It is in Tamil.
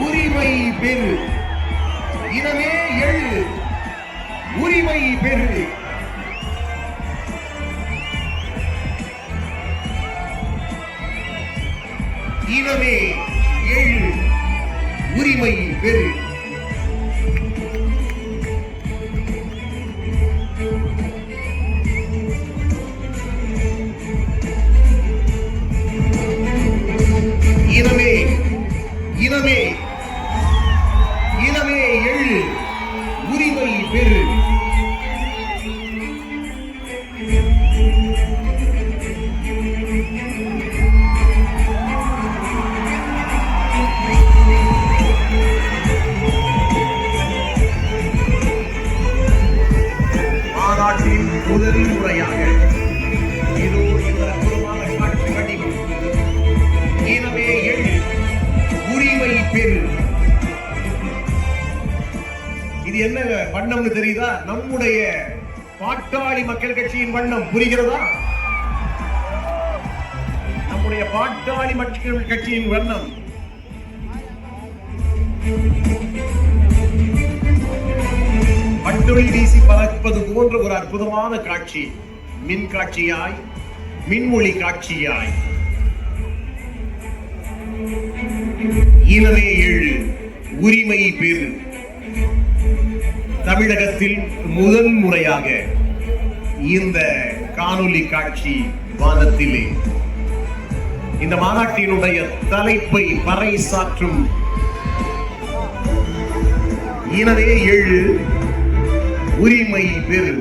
உரிமை பெறு. இனமே எழு. உரிமை பெறு. இனமே எழு. உரிமை பெறு. இனமே எழு உரிமை பெரு மாநாட்டின் முதல் முறையாக இதோ இந்த அற்புதமான காட்சி வடிவம் இனமே எழு உரிமை பெரு இது என்ன வண்ணம்னு தெரியுதா? நம்முடைய பாட்டாளி மக்கள் கட்சியின் வண்ணம். புரிகிறதா? நம்முடைய பாட்டாளி மக்கள் கட்சியின் வண்ணம். பட்டொழி வீசி பார்ப்பது போன்ற ஒரு அற்புதமான காட்சி. மின் காட்சியாய் மின்மொழி காட்சியாய். இனமே எழு உரிமை பெறு தமிழகத்தில் முதன் முறையாக இந்த காணொலி காட்சி வானத்திலே. இந்த மாநாட்டினுடைய தலைப்பை பறைசாற்றும் இனவே எழு உரிமை பெறு.